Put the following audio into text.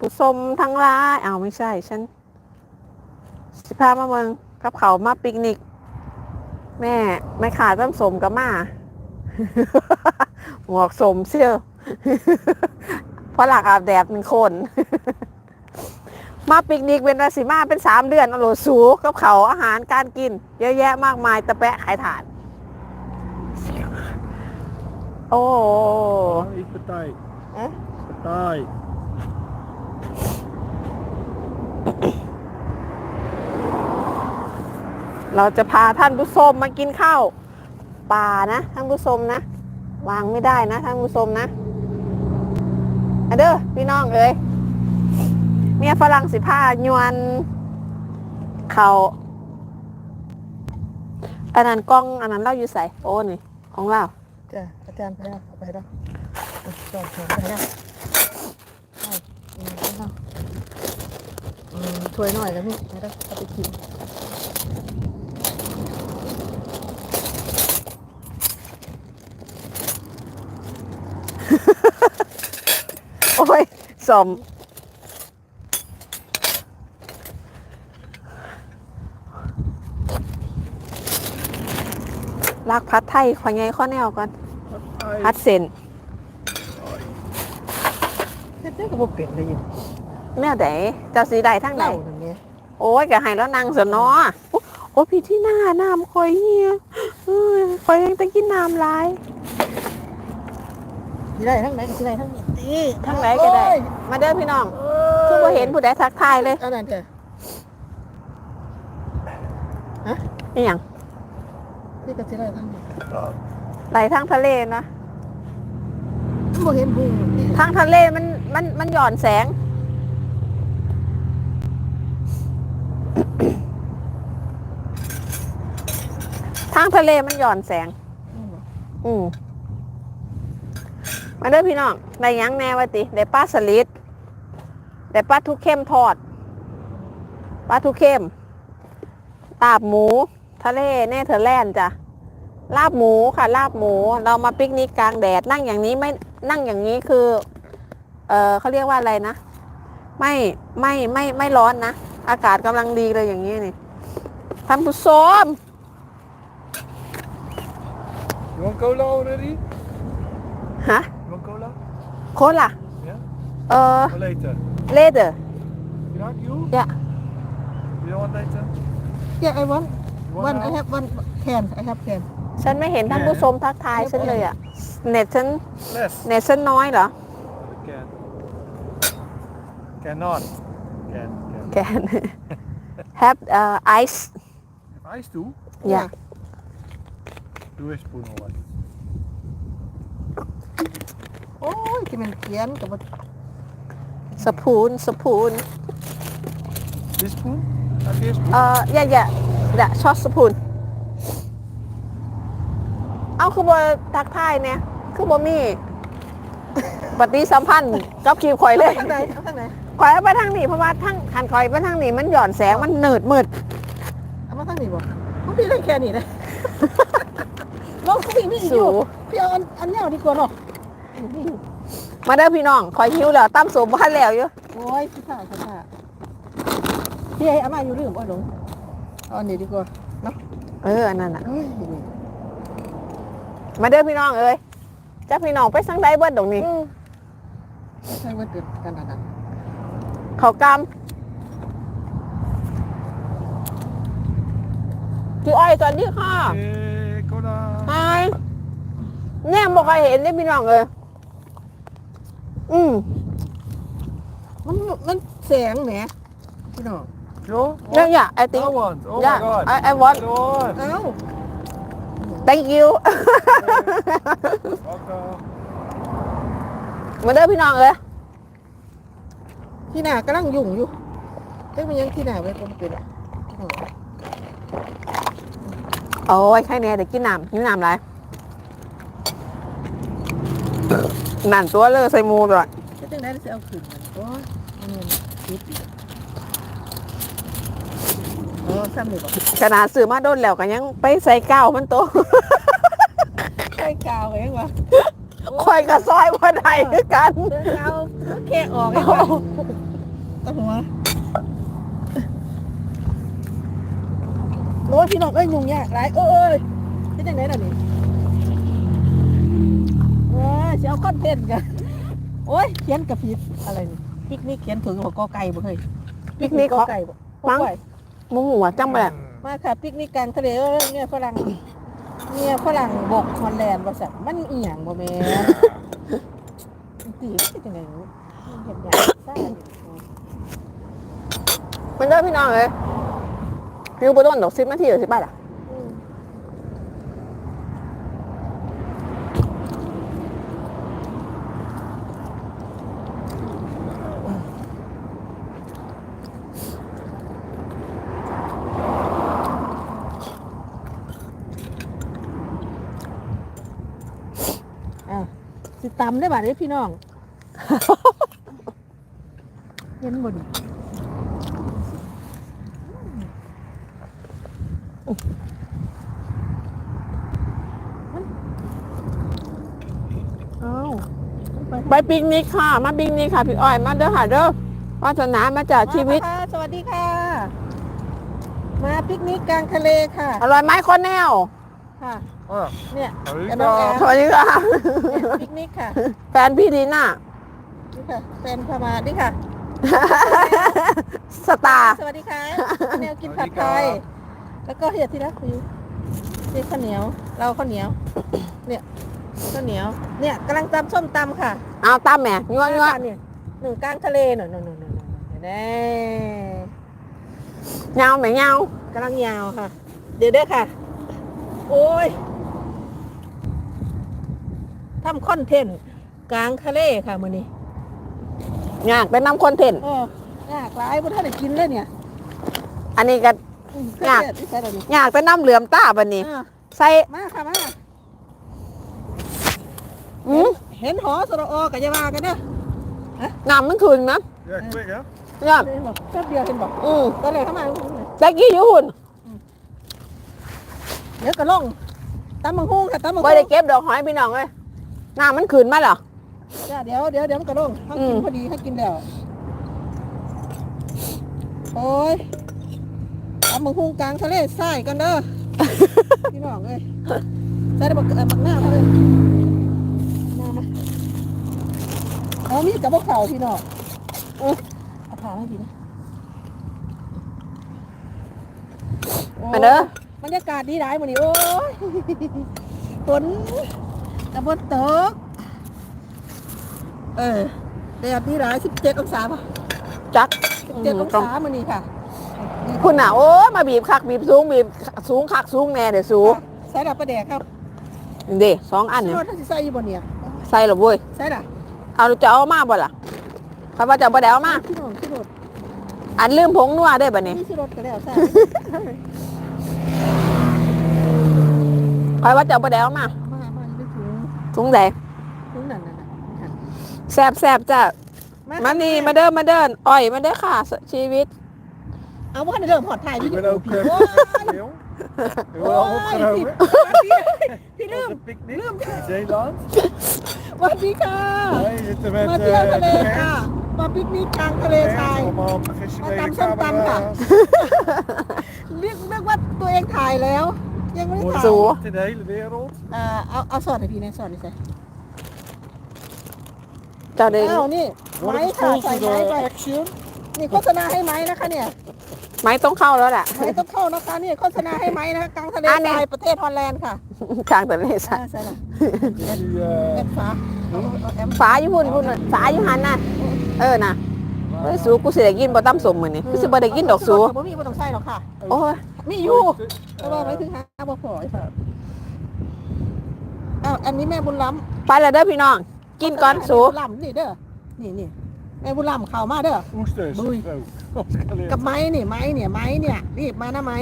ผู้ชมทั้งหลายอ้าวไม่ใช่ฉันสิพามาเมืองกับเขามาปิกนิก แม่ไม่ขาดต้มสมกับมาหมวกสมเชี่ยวเพราะหลักอาบแดดเป็นคน มาปิกนิกเป็นราศีมาเป็นสามเดือนอโลสูกับเขาอาหารการกิน เยอะแยะมากมายตะแปะขายถานโอ้โหอีกใต้เอ๊ะใต้ เราจะพาท่านผู้ชมมากินข้าวป่านะท่านผู้ชมนะ วางไม่ได้นะท่านผู้ชมนะอเด้อพี่น้องเอ้ยเมียฝรั่งสิผ้ายวนเขาอันนั้นกล้องอันนั้นเล่าอยู่ใส่โอ้นี่ของเราจ้ะอาจารย์ไปแล้วไปแล้วจอดจอดไปแล้วเอาอืมเอาเอาอืมถ้วยหน่อยแล้วนี่ไปแล้วเอาไปกิน โอ้ยสมลากพัดไทยขอไงข้อแนวก่อนใต้พัดเส้นเฮ็ดได้ก็บ่เป็นเลยอยู่แนวไหนเจ้าสีใดทั้งไหนเล่านั่นแหละโอ้ยกะให้แล้วนางเสนอโอ้โอ้พี่ที่หน้าน้ำคอยเฮียเอ้ยคอยยังตะกินน้ำลาย สิได้ทั้งไหนก็สิได้ทั้งนี้ นี่ทั้งไหนก็ได้มาเด้อพี่น้องคือบ่เห็นผู้ใดทักทายเลยเอานั่นจ้ะนี่หยังนี่ก็สิได้ทั้งนี้ไหลทางทะเลนะบ่เห็นพุงนี่ทางทะเลมันมันมันหย่อนแสง ทางทะเลมันหย่อนแสง อืม มาเด้อพี่น้องได้หยังแน่วะติได้ปลาสลิดได้ปลาทุกเข้มทอดปลาทุกเข้ม ตาบหมู ทะเลเนเธอร์แลนด์จ้ะลาบหมูค่ะ ลาบหมู เรามาปิกนิกกลางแดดนั่งอย่างนี้ไม่นั่งอย่างนี้คือ เออเขาเรียกว่าอะไรนะ ไม่ไม่ไม่ไม่ร้อนนะ อากาศกำลังดีเลยอย่างนี้นี่ท่านผู้ชม You want cola already? ฮ โคตรล่ะ Yeah? เออ Or later? เลเดอร์ You not you? Yeah. You don't want later? เจ้าไอ้วัน You วัน want ไอ้ now? แฮปวันแคนไอ้แฮปแคน ฉันไม่เห็นท่านผู้ชมทักทายฉันเลยอะเน็ตฉัน Less. เน็ตฉันน้อยเหรอ Can. Cannot. Can. Can. แกน have uh, ice Have ice too? yeah Do a spoon or what? อ้ยที่มันเขียนกับว่าสปูนสปูน This spoon? Have you a spoon? เอ่อ yeah yeah เดะช็อตสปูนเอาคือบทักทายเนี่ยคือบมีปฏิสัมพันธ์กับขีบข่อยเลยทางไหนเอาทางไหนข่อยเอาไปทางนี้เพราะว่าทางหันข่อยไปทางนี้มันหย่อนแสงมันหนืดมืดเอามาทางนี้บ่เอาพี่ได้แค่นี้นะลองพี่นี่อสูยู่พี่เอาอันอันแนวดีกว่าเนาะ มาเด้อพี่น้องข่อยหิวแล้วตั้มสูบบ้านแล้วอยู่โอ้ยพี่ข้าพี่ข้าพี่ไอ้อามาอยู่ลืมบ่หลงเอาอันนี้ดีกว่าเนาะเอออันนั้นอะเฮ้ยมาเด้อพี่น้องเอ้ยจ้าพี่น้องไปสังได้เบิดตรงนี้เออใช่ว่าเกิดกันนั่นน่ะเขากำพี่อ้อยสวัสดีค่ะ Hey, cola. ไฮเนี่ยบอกใครเห็นได้พี่น้องเลย อืมมันมันแสงแหมพี่น้อง Joe? เนี่ย yeah I think I want. Oh yeah my god. I I want Go on. เอ้า thank you Welcome. มาเด้อพี่น้องเอ้ยที่หน้ากำลังยุ่งอยู่เอ้ยมันยังที่หน้าไว้ก็เป็นอะพี่น้องโอ้ยใครเนี่ยเดี๋ยวกินน้ำกินน้ำอะไร นั่นตัวเลยใส่หมูก่อนจะจังได้สิเอาขึ้นมันโอ้ยมันเงินคิดอีกโอ้ซ้ำเลยบ่ขนาดซื้อมาโดนแล้วก็ยังไปใส่ก้าวมันโตใกล้กาวเองวะคอยกับซอยว่าไดคือกันเดินกาวแค่ออกเลยค่ะตะหัวโอ้ยพี่น้องเอ้ยยุ่งยากหลายเอ้ยเป็นยังไงล่ะนี่ เอ้ยสิเอาคอนเทนต์กันโอ้ยเขียนกับผิดอะไรนี่ปิกนิกเขียนถึงหัวกอไก่บ่เคยปิกนิกกอเขาไก่บ่มั้งกอไก่มึงหัวจังไปเลยมาค่ะปิกนิกกลางทะเลเออเนี่ยฝรั่งเนี่ยฝรั่งบกฮอลแลนด์ว่าสัตว์มันอีหยังบ่แม่นตีเป็นยังไงเห็นอย่างซ่าอยู่มันเด้อพี่น้องเลยริวบโดนดอกซิปนาทีหรือสิบาทอะ ตำได้บ่าเด้พี่น้อง เห็นบ่ดิเอ้าไปไปปิกนิกค่ะ มาปิกนิกค่ะ พี่อ้อยมาเด้อค่ะเด้อวาสนามาจากชีวิต มาค่ะสวัสดีค่ะ มาปิกนิกกลางทะเลค่ะ อร่อยไหมคนแนว ค่ะ Ah, เนี่ย Harry กับน้องแอ Dahl. มสวัสดีค่ะ เนี่ยปิกนิกค่ะแฟนพี่ดีน่านี่ค่ะแฟนพามานี่ค่ะ สตาร์สวัสดีค่ะแนวกินผัดไทย แล้วก็เฮียที่รักคุยนี่ข้าวเหนียว เราข้าวเหนียว เนี่ยข้าวเหนียว เนี่ยกำลังตำส้มตำค่ะเอาตามแหม่ยัวยัวเนี่ยหนึ่งกลางทะเลหน่อยหน่อยหน่อยหน่อยแน่เงาแหม่เงากำลังยาวค่ะ เดี๋ยวเด้อค่ะ โอ้ยทำคอนเทนต์กลางทะเลค่ะมือนี้อยากเป็นน้ำคอนเทนต์เออยากหลายพุทธได้กินเลยเนี่ยอันนี้ก็อืมยากเครีดที่ใส่เราดิอยากเป็นน้ำเหลือมตาบันนี้ อ่าใส่มาค่ะมาอืมเห็นหอสระอกับยาว่ากันเด้อน้ำมันคืนนะ Ja, quick hè? เนี่ยเห็นบอกแป๊บเดียวเห็นบอกอืมตอนแรกเข้ามา ตะกี้อยู่หุ่น เดี๋ยวก็ลงตำมังฮูค่ะตำมังไม่ฮูได้เก็บดอกหอยพี่น้องเลยน้ำมันคืนมาเหรอ จ้าเดี๋ยวเดี๋ยวเดี๋ยวมันก็ลงเขาอืกินมพอดีเขากินแล้วโอ้ยตำมังฮูกลางทะเลทรายกันเด้อ พี่น้องเอ้ยใส่ได้บักเอ่อบักหน้าเขาเลยหน้ามาเอามีดกับพวกเขาพี่น้องเออเอาผ่าให้พี่นะโอ้ยไปเด้อ บรรยากาศดีหลายวันนี้โอ้ยฝนตะบนตก เออแดดดีหลายสิบเจ็ดองศาป่ะจักสิบเจ็ดองศามันนี่ค่ะคุณน่ะโอ้ยมาบีบคักบีบสูงบีบสูงคักสูงแน่เดี๋ยวสูงใส่ดับประแดกครับเด้สองอันเนี่ยรถที่ใส่อยู่บนเนี่ยใส่หรอเว้ยใส่ดับเอาจะเอามาบ่ล่ะเพราะว่าจะเอาบ่ได้เอามาที่โน่นที่โน่นอันลืมผงนัวได้บ่เนี่ย นี่ที่รถก็แล้วใส่เพราะว่าจะเอาบ่ได้เอามามามาไม่ถึงถุงใดถึงนั่นน่ะนะแซบแซบจ้ะมานี่มาเดินมาเดินอ้อยมาเด้อค่ะ ชีวิต เอาว่าเริ่มหอดถ่ายวิ Ik ดี ben โอ ook พี่ eh, โอ้ย jong. Ik โอ้ ben al ย opgenomen. พี่ลืม Op een picknick Lum. in Zeeland. สวัสดีค่ะ Wij zitten met มาเที่ยว eh, ทะเล Gert. ค่ะมาปิกนิกกลางทะเลทราย Allemaal professionele Maar tam, tam, tam, camera's. เรียกเรียกว่าตัวเองถ่ายแล้ว ยังไม่ได้ถ่ายสู In de hele wereld. เอ่อเอาเอาสอดให้พี่นะสอดดิใส่เจ้าเด้งอ้าวนี่ Word ไม้ ik ค่ะใส่ gesponsord ไม้ door ไป Action. นี่โฆษณาให้ไม้นะคะเนี่ยไม้ต้องเข้าแล้วแหละไม้ต้องเข้านะคะนี่โฆษณาให้ไม้นะคะกลางทะเลอันนี้ทรายประเทศฮอลแลนด์ค่ะกลางแต่เลสอ่าใส่ละ Die, แอ eh, มฟ้าเอาเอาแอมฝาอยู่หุ่นหุ่นฝา อยู่หันน่ะเออน่ะเอ้ยสูกูสิได้กินบ่ตั้มสมมื้อนี้กูสิบ่ได้กินดอกสู บ่มีบ่ต้องใส่หรอกค่ะโอ้ยมีอยู่แต่ว่าไว้ถึงหาบ่พอไอ้สัสอ้าวอันนี้แม่บุญล้ำไปแล้วเด้อพี่น้อง กินก่อนสูแม่บุญล้ำนี่เด้อนี่นี่แม่บุญล้ำเข้ามาเด้อ oesters. Boei. Zo, als ik geleerd. กับไม้นี่ไม้เนี่ยไม้เนี่ยรีบมานะไม้